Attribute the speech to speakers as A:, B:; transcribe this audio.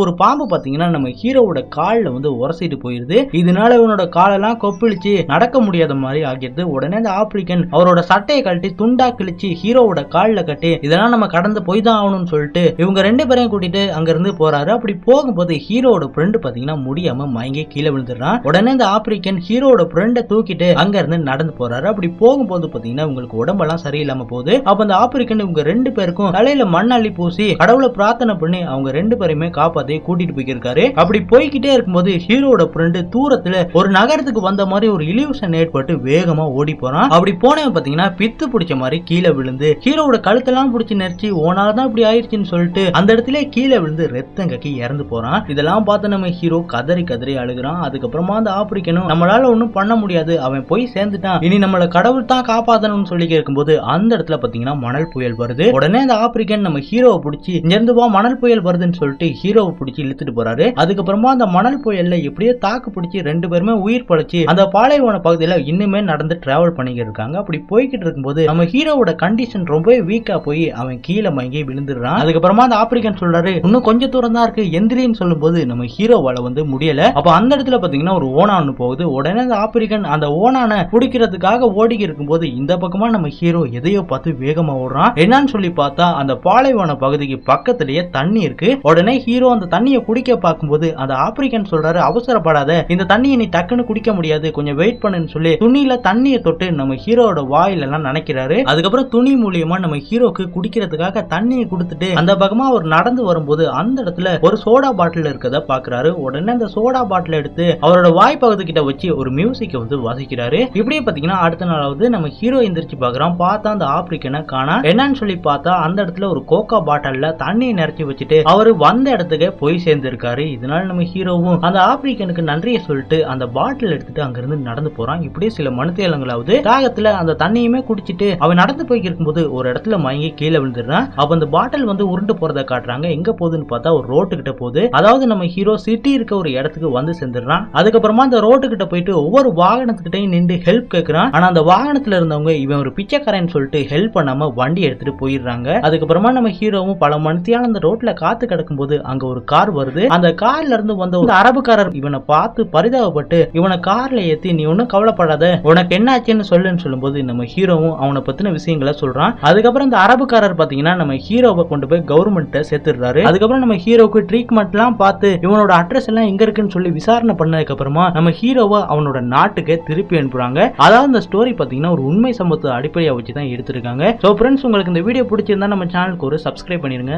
A: ஒரு பாம்பு பாத்தீங்கன்னா நம்ம ஹீரோவோட கால்ல வந்து உரசிட்டு போயிருது. இதனால இவனோட காலெல்லாம் கொப்பிளிச்சு நடக்க முடியாத மாதிரி ஆகிடுது. உடனே அந்த ஆப்பிரிக்கன் அவரோட சட்டையை கழட்டி துண்டா கிழிச்சு ஹீரோவோட கால்ல கட்டி இதெல்லாம் நம்ம கடந்து போய் தான் ஆகணும்னு சொல்லிட்டு இவங்க ரெண்டு பேரையும் கூட்டிட்டு அங்க இருந்து போறாரு. அப்படி போகும்போது ஹீரோவோட ஃப்ரெண்டு பாத்தீங்கன்னா முடியாம மயங்கி கீழே விழுந்துடுறான். உடனே இந்த ஆப்பிரிக்கன் ஹீரோவோட ஃப்ரெண்டை தூக்கிட்டு அங்க இருந்து நடந்து போறாரு. அப்படி போகும்போது பாத்தீங்கன்னா உங்களுக்கு உடம்பெல்லாம் சரியில்லாம போகுது. அப்ப அந்த ஆப்பிரிக்கன் இவங்க ரெண்டு பேருக்கும் தலையில மண் அள்ளி பூசி கடவுளை பிரார்த்தனை பண்ணி அவங்க ரெண்டு பேருமே காப்பாற்ற காப்பாத்தி கூட்டிட்டு போயிருக்காரு அப்படி போய்கிட்டே இருக்கும்போது ஹீரோட ஃப்ரெண்டு தூரத்துல ஒரு நகரத்துக்கு வந்த மாதிரி ஒரு இலியூஷன் ஏற்பட்டு வேகமா ஓடி போறான். அப்படி போனவன் பாத்தீங்கன்னா பித்து பிடிச்ச மாதிரி கீழே விழுந்து ஹீரோட கழுத்தெல்லாம் பிடிச்சி நெரிச்சு ஓனால தான் இப்படி ஆயிடுச்சுன்னு சொல்லிட்டு அந்த இடத்துல கீழே விழுந்து ரத்தம் கக்கி இறந்து போறான். இதெல்லாம் பார்த்து நம்ம ஹீரோ கதறி கதறி அழுகுறான். அதுக்கப்புறமா அந்த ஆப்பிரிக்கனும் நம்மளால ஒண்ணும் பண்ண முடியாது. அவன் போய் சேர்ந்துட்டான். இனி நம்மளை கடவுள் தான் காப்பாத்தணும்னு சொல்லி இருக்கும்போது அந்த இடத்துல பாத்தீங்கன்னா மணல் புயல் வருது. உடனே அந்த ஆப்பிரிக்கன் நம்ம ஹீரோவை பிடிச்சி இங்கிருந்து வா மணல் புயல் வருதுன்னு சொல்லிட்டு ஹீரோவை பிடிச்சி இழுத்துட்டு போறாரு. அதுக்கப்புறமா அந்த மணல் புயல்ல எப்படியோ தாக்கு பிடிச்சி ரெண்டு பேருமே உயிர் பழைச்சு அந்த பாலைவன பகுதியில இன்னுமே நடந்து டிராவல் பண்ணிக்கிட்டு இருக்காங்க. அப்படி போய்கிட்டு இருக்கும்போது நம்ம ஹீரோவோட கண்டிஷன் ரொம்பவே வீக்கா போய் அவன் கீழே மயங்கி விழுந்துடுறான். அதுக்கப்புறமா அந்த ஆப்பிரிக்கன் சொல்றாரு இன்னும் கொஞ்சம் தூரம் தான் இருக்கு எந்திரின்னு சொல்லும்போது நம்ம ஹீரோவால வந்து முடியல. அப்ப அந்த இடத்துல பாத்தீங்கன்னா ஒரு ஓனான்னு போகுது. உடனே அந்த ஆப்பிரிக்கன் அந்த ஓனான பிடிக்கிறதுக்காக ஓடி இருக்கும்போது இந்த பக்கமா நம்ம ஹீரோ எதையோ பார்த்து வேகமா ஓடுறான். என்னன்னு சொல்லி பார்த்தா அந்த பாலைவன பகுதிக்கு பக்கத்திலேயே தண்ணி இருக்கு. உடனே ஹீரோ அந்த தண்ணியை குடிக்க பார்க்கும்போது அந்த ஆப்பிரிக்கன் சொல்றாரு அவசரப்படாத. இந்த தண்ணியை நீ டக்குன்னு குடிக்க முடியாது. கொஞ்சம் வெயிட் பண்ணுன்னு சொல்லி துணியில தண்ணியை தொட்டு நம்ம ஹீரோட வாயில எல்லாம் நினைக்கிறாரு. அதுக்கப்புறம் துணி மூலியமா நம்ம ஹீரோக்கு குடிக்கிறதுக்காக தண்ணியை கொடுத்துட்டு அந்த பக்கமா அவர் நடந்து வரும்போது அந்த இடத்துல ஒரு சோடா பாட்டில் இருக்கத பாக்குறாரு உடனே அந்த சோடா பாட்டில் எடுத்து அவரோட வாய் பகுதி கிட்ட வச்சு ஒரு மியூசிக்கை வந்து வாசிக்கிறாரு. இப்படியே பாத்தீங்கன்னா அடுத்த நாளாவது நம்ம ஹீரோ எந்திரிச்சு பாக்குறான் பார்த்தா அந்த ஆப்பிரிக்கனை காணா. என்னன்னு சொல்லி பார்த்தா அந்த இடத்துல ஒரு கோகா பாட்டில்ல தண்ணியை நிறைச்சி வச்சுட்டு அவரு வந்த இடத்துக்கு போய் சேர்ந்திருக்காரு. இதனால நம்ம ஹீரோவும் அந்த ஆப்பிரிக்கனுக்கு நன்றியை சொல்லிட்டு அந்த பாட்டில் எடுத்துட்டு அங்கிருந்து நடந்து போறான். இப்படியே சில மனுத்தேலங்களாவது தாகத்துல அந்த தண்ணியுமே குடிச்சிட்டு அவன் நடந்து போய்க்கிருக்கும் போது ஒரு இடத்துல மயங்கி கீழே விழுந்துடுறான். அப்ப அந்த பாட்டில் வந்து உருண்டு போறத காட்டுறாங்க. எங்க போகுதுன்னு பார்த்தா ஒரு ரோட்டு கிட்ட போகுது. அதாவது நம்ம ஹீரோ சிட்டி இருக்க ஒரு இடத்துக்கு வந்து சேர்ந்துடுறான். அதுக்கப்புறமா அந்த ரோட்டு கிட்ட போயிட்டு ஒவ்வொரு வாகனத்துக்கிட்டையும் நின்று ஹெல்ப் கேட்கிறான் ஆனா அந்த வாகனத்துல இருந்தவங்க இவன் ஒரு பிச்சைக்காரன் சொல்லிட்டு ஹெல்ப் பண்ணாம வண்டி எடுத்துட்டு போயிடுறாங்க. அதுக்கப்புறமா நம்ம ஹீரோவும் பல மணித்தியான அந்த ரோட்ல காத்து கிடக்கும்போது அங்க ஒரு கார் வருது. அந்த கார்ல இருந்து வந்த ஒரு அரபுக்காரர் இவனை பார்த்து பரிதாபப்பட்டு இவனை கார்ல ஏத்தி நீ ஒன்னும் கவலைப்படாத. உனக்கு என்னாச்சுன்னு சொல்லுன்னு சொல்லும்போது நம்ம ஹீரோவும் அவனை பத்தின விஷயங்களை சொல்றான். அதுக்கப்புறம் இந்த அரபுக்காரர் பாத்தீங்கன்னா நம்ம ஹீரோவை கொண்டு போய் கவர்மெண்ட்ட சேர்த்துடுறாரு. அதுக்கப்புறம் நம்ம ஹீரோக்கு ட்ரீட்மெண்ட் எல்லாம் பார்த்து இவனோட அட்ரஸ் எல்லாம் எங்க இருக்குன்னு சொல்லி விசாரணை பண்ணதுக்கு அப்புறமா நம்ம ஹீரோவை அவனோட நாட்டுக்கு திருப்பி அனுப்புறாங்க. அதாவது இந்த ஸ்டோரி பாத்தீங்கன்னா ஒரு உண்மை சம்பவத்தை அடிப்படையா வச்சு தான் எடுத்திருக்காங்க. ஸோ ஃப்ரெண்ட்ஸ் உங்களுக்கு இந்த வீடியோ பிடிச்சிருந்தா நம்ம சேனலுக்கு ஒரு சப்ஸ்கிரைப் பண்ணிருங்க.